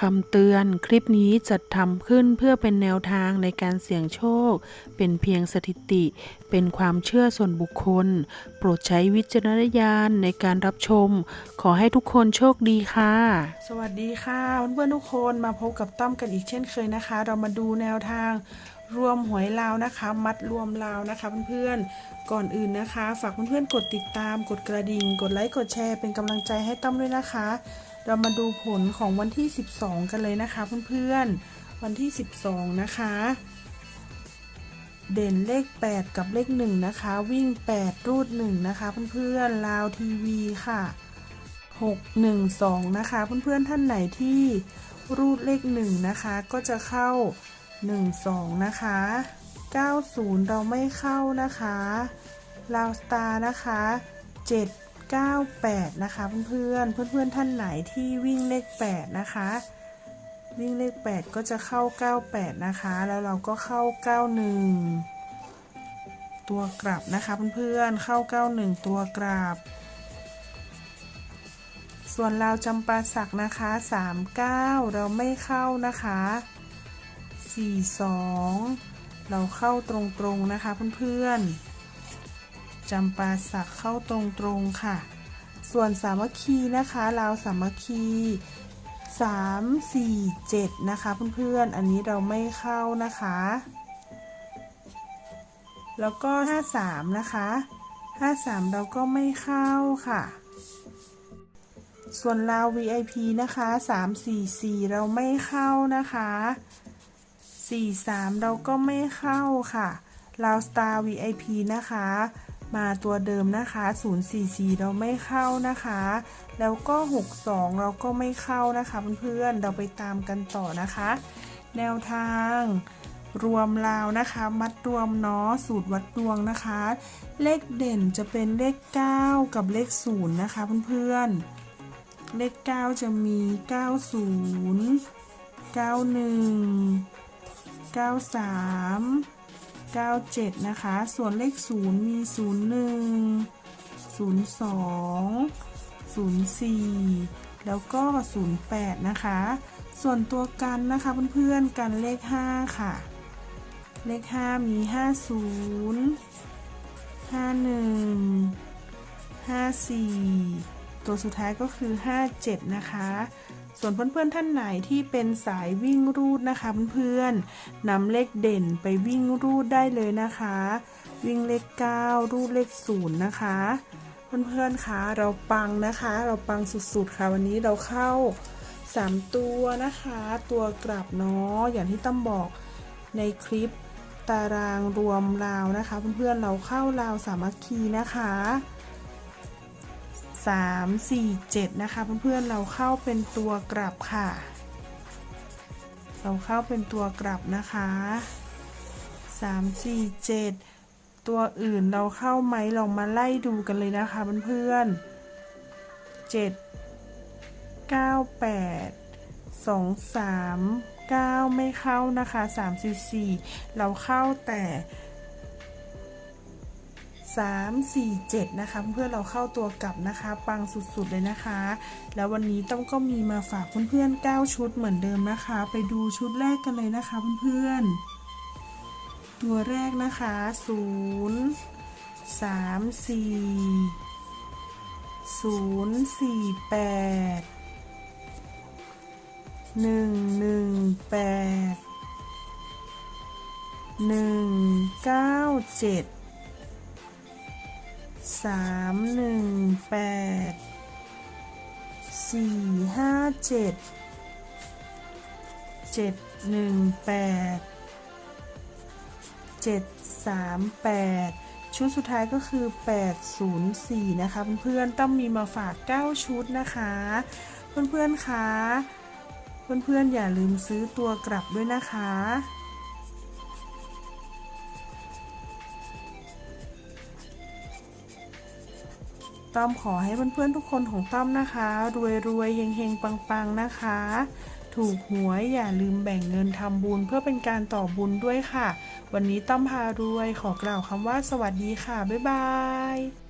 คำเตือนคลิปนี้จัดทำขึ้นเพื่อเป็นแนวทางในการเสี่ยงโชค เป็นเพียงสถิติ เป็นความเชื่อส่วนบุคคล โปรดใช้วิจารณญาณในการรับชม ขอให้ทุกคนโชคดีค่ะ สวัสดีค่ะเพื่อนๆทุกคนมาพบกับต้อมกันอีกเช่นเคยนะคะ เรามาดูแนวทางรวมหวยลาวนะคะ มัดรวมลาวนะคะเพื่อนๆก่อนอื่นนะคะ ฝากเพื่อนๆกดติดตามกดกระดิ่ง กดไลค์กดแชร์เป็นกำลังใจให้ต้อมด้วยนะคะ เรามาดูผลของวันที่ 12 กันเลยนะคะเพื่อนๆ วันที่ 12 นะคะ เด่นเลข 8 กับเลข 1 นะคะ วิ่ง 8 รูด 1 นะคะเพื่อนๆลาวทีวีค่ะ 6 1 2 นะคะ เพื่อนๆท่านไหนที่รูดเลข 1 นะคะ ก็จะเข้า 1 2 นะคะ 90 เราไม่เข้านะคะลาวสตาร์นะคะ 7 98 นะคะเพื่อนๆเพื่อนๆท่านไหนที่วิ่งเลข 8 นะคะ วิ่งเลข 8 ก็จะเข้า 98 นะคะ แล้วเราก็เข้า 91 ตัวกลับนะคะเพื่อนๆเข้า 91 ตัวกลับ ส่วนเราจำปาสักนะคะ 39 เราไม่เข้านะคะ 42 เราเข้าตรงๆนะคะเพื่อนๆ จำปาสักเข้าตรงๆค่ะ ส่วนสามัคคีนะคะเราสามัคคี3 4 7นะคะเพื่อนๆ อันนี้เราไม่เข้านะคะ แล้วก็53นะคะ53เราก็ไม่เข้าค่ะ ส่วนลาว VIP นะคะ344เราไม่เข้านะคะ43เราก็ไม่เข้าค่ะลาวสตาร์ VIP นะคะ มาตัวเดิมนะคะ 044 เราไม่เข้านะคะ แล้วก็ 62 เราก็ไม่เข้านะคะเพื่อนๆ เราไปตามกันต่อนะคะ แนวทางรวมลาวนะคะ มัดรวมเนาะสูตรวัดดวงนะคะ เลขเด่นจะเป็นเลข 9 กับเลข 0 นะคะเพื่อนๆ เลข 9 จะมี 90 91 93 97 นะคะ ส่วนเลข 0 มี 01 02 04 แล้วก็ 08 นะคะ ส่วนตัวกันนะคะเพื่อนๆ กันเลข 5 ค่ะ เลข 5 มี 50 51 54 ตัวสุดท้ายก็คือ 57 นะคะ ส่วนเพื่อนๆท่านไหนที่เป็นสายวิ่งรูดนะคะเพื่อนๆนำเลขเด่นไปวิ่งรูดได้เลยนะคะ วิ่งเลข 9 รูดเลข0นะคะ เพื่อนๆคะเราปังนะคะ เราปังสุดๆค่ะวันนี้เราเข้า 3 ตัวนะคะ ตัวกลับเนาะอย่างที่ตั้มบอกในคลิปตารางรวมราวนะคะ เพื่อนๆเราเข้าราวสามัคคีนะคะ 3 4 7 นะคะ เพื่อนๆเราเข้าเป็นตัวกลับค่ะ เราเข้าเป็นตัวกลับนะคะ 3 4 7 ตัวอื่นเราเข้าไหมเรามาไล่ดูกันเลยนะคะเพื่อนๆ7 9 8 2 3 9 ไม่เข้านะคะ 3 4 4 เราเข้าแต่ 3 4 7 นะคะ เพื่อนเราเข้าตัวกลับนะคะ ปังสุดๆเลยนะคะ แล้ววันนี้ต้องก็มีมาฝากเพื่อนๆ9ชุดเหมือนเดิมนะคะ ไปดูชุดแรกกันเลยนะคะเพื่อนๆ ตัวแรกนะคะ 0 3 4 0 4 8 1 1 8 1 9 7 สามหนึ่งแปดสี่ห้าเจ็ดเจ็ดหนึ่งแปดเจ็ดสามแปดชุดสุดท้ายก็คือ 804 นะคะ เพื่อนๆ ต้องมีมาฝาก 9 ชุดนะคะ เพื่อนๆ คะ เพื่อนๆ อย่าลืมซื้อตัวกลับด้วยนะคะ ต้อมขอให้เพื่อนๆทุกคนของต้อมนะคะ รวยๆเฮงๆปังๆนะคะ ถูกหวยอย่าลืมแบ่งเงินทำบุญเพื่อเป็นการต่อบุญด้วยค่ะ วันนี้ต้อมพารวยขอกล่าวคำว่าสวัสดีค่ะ บ๊ายบาย